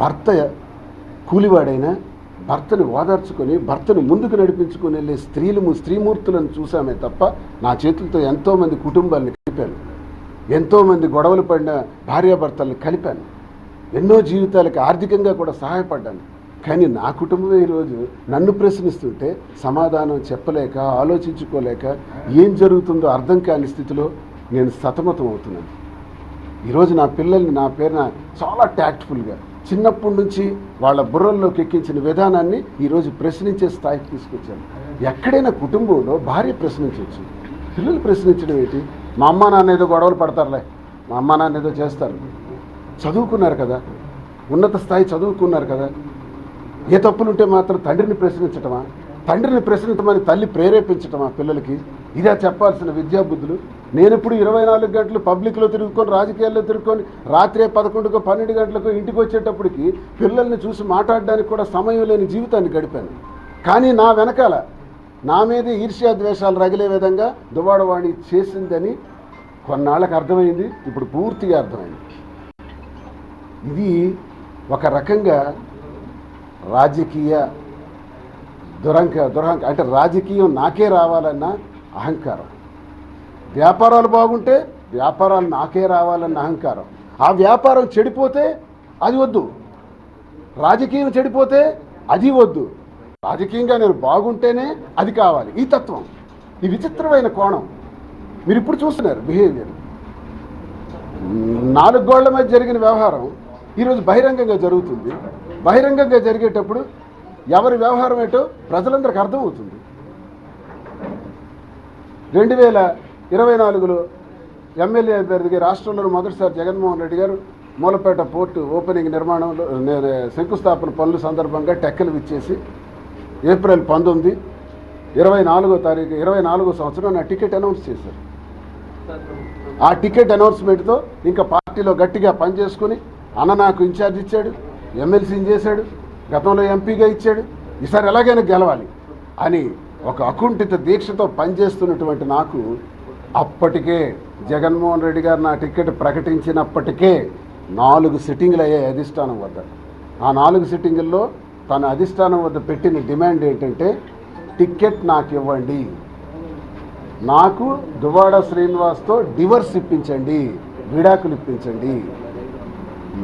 భర్త కూలివాడైనా భర్తను ఓదార్చుకొని భర్తను ముందుకు నడిపించుకుని వెళ్ళే స్త్రీలు స్త్రీమూర్తులను చూసామే తప్ప నా చేతులతో ఎంతోమంది కుటుంబాలను కలిపాను. ఎంతోమంది గొడవలు పడిన భార్యాభర్తలను కలిపాను. ఎన్నో జీవితాలకు ఆర్థికంగా కూడా సహాయపడ్డాను. కానీ నా కుటుంబమే ఈరోజు నన్ను ప్రశ్నిస్తుంటే సమాధానం చెప్పలేక ఆలోచించుకోలేక ఏం జరుగుతుందో అర్థం కాని స్థితిలో నేను సతమతం అవుతున్నాను ఈరోజు నా పిల్లల్ని నా పేరున చాలా ట్యాక్ట్ఫుల్గా చిన్నప్పటి నుంచి వాళ్ళ బుర్రల్లోకి ఎక్కించిన విధానాన్ని ఈరోజు ప్రశ్నించే స్థాయికి తీసుకొచ్చాను ఎక్కడైనా కుటుంబంలో భార్య ప్రశ్నించవచ్చు. పిల్లలు ప్రశ్నించడం ఏంటి? మా అమ్మ నాన్న ఏదో గొడవలు పడతారులే. మా అమ్మ నాన్న ఏదో చేస్తారు. చదువుకున్నారు కదా? ఉన్నత స్థాయి చదువుకున్నారు కదా? ఏ తప్పులుంటే మాత్రం తండ్రిని ప్రశ్నించటమా? తండ్రిని ప్రశ్నించమని తల్లి ప్రేరేపించటమా పిల్లలకి? ఇదే చెప్పాల్సిన విద్యాబుద్ధులు నేను ఇప్పుడు ఇరవై నాలుగు గంటలు పబ్లిక్లో తిరుగుకొని రాజకీయాల్లో తిరుగుకొని రాత్రి పదకొండుకో పన్నెండు గంటలకు ఇంటికి వచ్చేటప్పటికి పిల్లల్ని చూసి మాట్లాడడానికి కూడా సమయం లేని జీవితాన్ని గడిపాను. కానీ నా వెనకాల నా మీద ఈర్ష్యా ద్వేషాలు రగిలే విధంగా దువాడవాణి చేసిందని కొన్నాళ్ళకు అర్థమైంది. ఇప్పుడు పూర్తిగా అర్థమైంది. ఇది ఒక రకంగా రాజకీయ దురంక దురహంక అంటే రాజకీయం నాకే రావాలన్న అహంకారం. వ్యాపారాలు బాగుంటే వ్యాపారాలు నాకే రావాలన్న అహంకారం. ఆ వ్యాపారం చెడిపోతే అది వద్దు. రాజకీయం చెడిపోతే అది వద్దు. రాజకీయంగా నేను బాగుంటేనే అది కావాలి. ఈ తత్వం ఈ విచిత్రమైన కోణం మీరు ఇప్పుడు చూస్తున్నారు బిహేవియర్. నాలుగు గోళ్ళ మధ్య జరిగిన వ్యవహారం ఈరోజు బహిరంగంగా జరుగుతుంది. బహిరంగంగా జరిగేటప్పుడు ఎవరి వ్యవహారం ఏంటో ప్రజలందరికీ అర్థమవుతుంది. రెండు వేల ఇరవై నాలుగులో ఎమ్మెల్యే అభ్యర్థికి రాష్ట్రంలో మొదటిసారి జగన్మోహన్ రెడ్డి గారు మూలపేట పోర్టు ఓపెనింగ్ నిర్మాణంలో శంకుస్థాపన పనుల సందర్భంగా టెక్కలు ఇచ్చేసి ఏప్రిల్ పంతొమ్మిది ఇరవై నాలుగో తారీఖు ఇరవై నాలుగో సంవత్సరం నా టికెట్ అనౌన్స్ చేశారు. ఆ టికెట్ అనౌన్స్మెంట్తో ఇంకా పార్టీలో గట్టిగా పనిచేసుకుని అన్న నాకు ఇన్ఛార్జ్ ఇచ్చాడు ఎమ్మెల్సీని చేశాడు గతంలో ఎంపీగా ఇచ్చాడు ఈసారి ఎలాగైనా గెలవాలి అని ఒక అకుంఠిత దీక్షతో పనిచేస్తున్నటువంటి నాకు అప్పటికే జగన్మోహన్ రెడ్డి గారు నా టికెట్ ప్రకటించినప్పటికే నాలుగు సిట్టింగ్లు అయ్యాయి అధిష్టానం వద్ద. ఆ నాలుగు సిట్టింగుల్లో తన అధిష్టానం వద్ద పెట్టిన డిమాండ్ ఏంటంటే టికెట్ నాకు ఇవ్వండి. నాకు దువాడ శ్రీనివాస్తో డివర్స్ ఇప్పించండి విడాకులు ఇప్పించండి.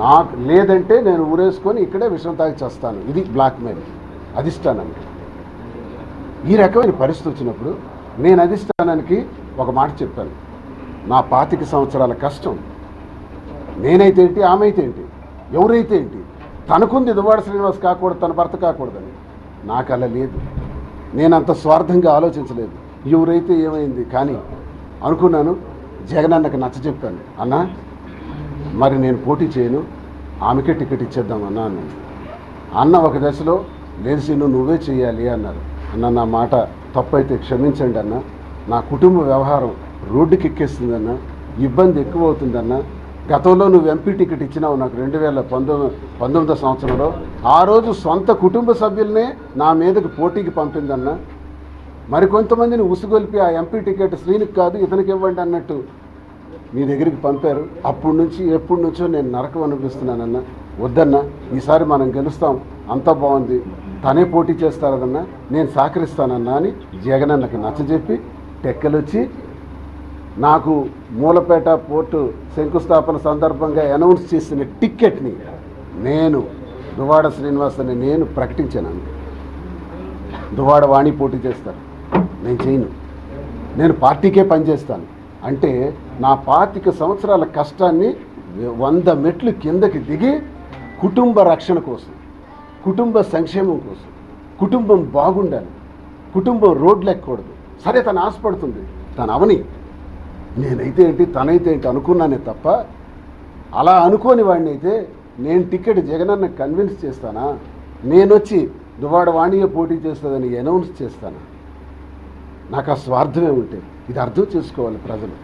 నాకు లేదంటే నేను ఊరేసుకొని ఇక్కడే విషం తాగి చేస్తాను. ఇది బ్లాక్మెయిల్ అధిష్టానానికి. ఈ రకమైన పరిస్థితి వచ్చినప్పుడు నేను అధిష్టానానికి ఒక మాట చెప్పాను. నా పాతిక సంవత్సరాల కష్టం. నేనైతే ఏంటి ఆమె అయితే ఏంటి ఎవరైతే ఏంటి తనకుంది దువ్వాడ శ్రీనివాస్ కాకూడదు తన భర్త కాకూడదని. నాకు అలా లేదు. నేను అంత స్వార్థంగా ఆలోచించలేదు. ఎవరైతే ఏమైంది కానీ అనుకున్నాను జగన్ అన్నకి నచ్చ చెప్పాను. అన్నా మరి నేను పోటీ చేయను ఆమెకే టికెట్ ఇచ్చేద్దాం అన్నా అన్నాను. అన్న ఒక దశలో లేదు సీను నువ్వే చేయాలి అన్నారు. అన్న నా మాట తప్పైతే క్షమించండి అన్న. నా కుటుంబ వ్యవహారం రోడ్డుకి ఎక్కేస్తుందన్న ఇబ్బంది ఎక్కువ అవుతుందన్న గతంలో నువ్వు ఎంపీ టికెట్ ఇచ్చినావు నాకు రెండు వేల పంతొమ్మిది పంతొమ్మిదో సంవత్సరంలో ఆ రోజు సొంత కుటుంబ సభ్యులనే నా మీదకి పోటీకి పంపిందన్న మరి కొంతమందిని ఉసుగొల్పి ఆ ఎంపీ టికెట్ శ్రీనికి కాదు ఇతనికి ఇవ్వండి అన్నట్టు మీ దగ్గరికి పంపారు. అప్పటి నుంచి ఎప్పటి నుంచో నేను నరకం అనిపిస్తున్నానన్న వద్దన్నా ఈసారి మనం గెలుస్తాం అంతా బాగుంది తనే పోటీ చేస్తారదన్నా నేను సహకరిస్తానన్నా అని జగనన్నకి నచ్చజెప్పి టెక్కలొచ్చి నాకు మూలపేట పోర్టు శంకుస్థాపన సందర్భంగా అనౌన్స్ చేసిన టిక్కెట్ని నేను దువాడ శ్రీనివాస్ అని నేను ప్రకటించాను. దువాడ వాణి పోటీ చేస్తాను నేను చేయను. నేను పార్టీకే పనిచేస్తాను. అంటే నా పాతిక సంవత్సరాల కష్టాన్ని వంద మెట్లు కిందకి దిగి కుటుంబ రక్షణ కోసం కుటుంబ సంక్షేమం కోసం కుటుంబం బాగుండాలి కుటుంబం రోడ్లు ఎక్కకూడదు సరే తను ఆశపడుతుంది. తను అవని. నేనైతే ఏంటి తనైతే ఏంటి అనుకున్నానే తప్ప అలా అనుకోని వాడిని అయితే నేను టికెట్ జగనన్న కన్విన్స్ చేస్తానా? నేను వచ్చి దువాడ వాణియ పోటీ చేస్తుందని అనౌన్స్ చేస్తానా? నాకు ఆ స్వార్థమే ఉంటే ఇది అర్థం చేసుకోవాలి ప్రజలు.